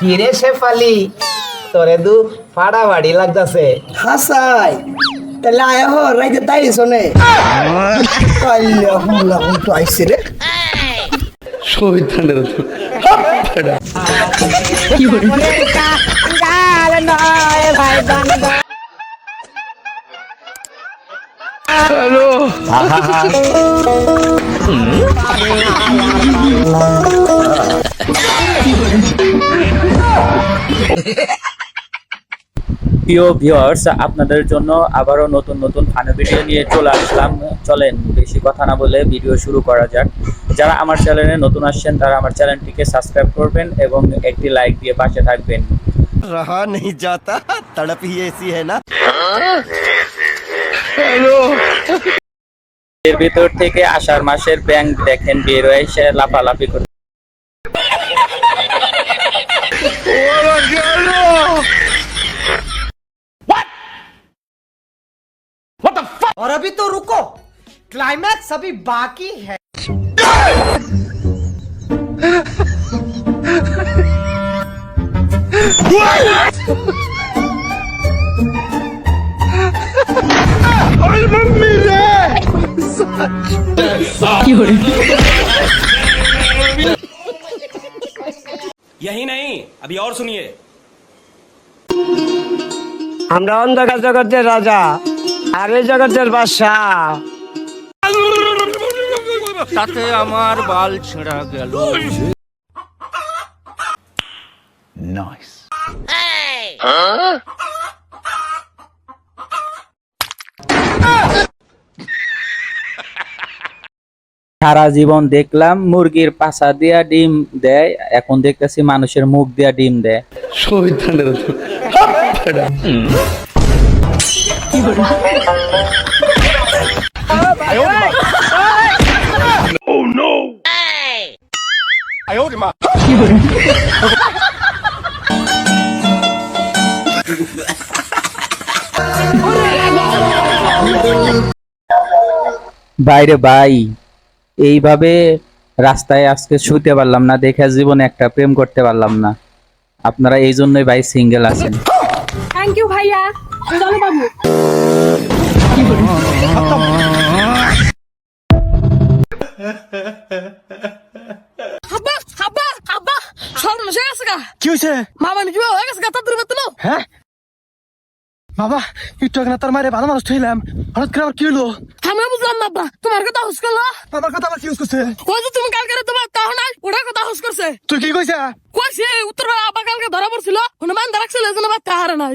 কিরে শেফালি তোরে দু ফাড়াফাড়ি লাগতাছে। হাসাই তাহলে আয়া হো রাইতে তাই শোনে তো আইসি রে। প্রিয় ভিউয়ার্স আপনাদের জন্য আবারও নতুন নতুন ফানি ভিডিও নিয়ে চলে আসলাম চলেন বেশি কথা না বলে ভিডিও শুরু করা যাক যারা আমার চ্যানেলে নতুন আসছেন তারা আমার চ্যানেলটিকে সাবস্ক্রাইব করবেন এবং একটি লাইক দিয়ে পাশে থাকবেন रहा नहीं जाता तड़प ही ऐसी है ना এর ভিতর থেকে আষাঢ় মাসের ব্যাংক দেখেন বের হয়ে What? What the fuck? और अभी तो रुको। क्लाइमैक्स अभी बाकी है। मम्मी यही नहीं अभी और सुनिए আমরা অন্ধকার জগতের রাজা আর এই জগতের বাদশাহ তাতে আমার বাল ছেঁড়া গেল সারা জীবন দেখলাম মুরগির পাছা দিয়া ডিম দেয় এখন দেখতেছি মানুষের মুখ দিয়া ডিম দেয়। বাইরে ভাই এইভাবে রাস্তায় আজকে শুতে পারলাম না দেখে জীবনে একটা প্রেম করতে পারলাম না। আপনারা এই জন্যই ভাই সিঙ্গেল আছেন। থ্যাংক ইউ ভাইয়া। চলো বাবু। কি হয়েছে মামা নাকি হয়ে গেছে গা তাদের বেতন হ্যাঁ? বাবা একটু আগে তার মারে ভালো মানুষ থইলাম হঠাৎ করে আবার কি হলো? আমি বুঝলাম না আব্বা। তোমার কথা হুস করল আমার কথা আবার কি ইউজ করছে ও যে তুমি কালকে তোমার তাহ নাই ওটা কথা হুস করছে তুই কি কইছা কইছে উত্তর আব্বা কালকে ধরা পড়ছিল হনুমান ধরা ছিল এই জন্য বাচ্চা নাই।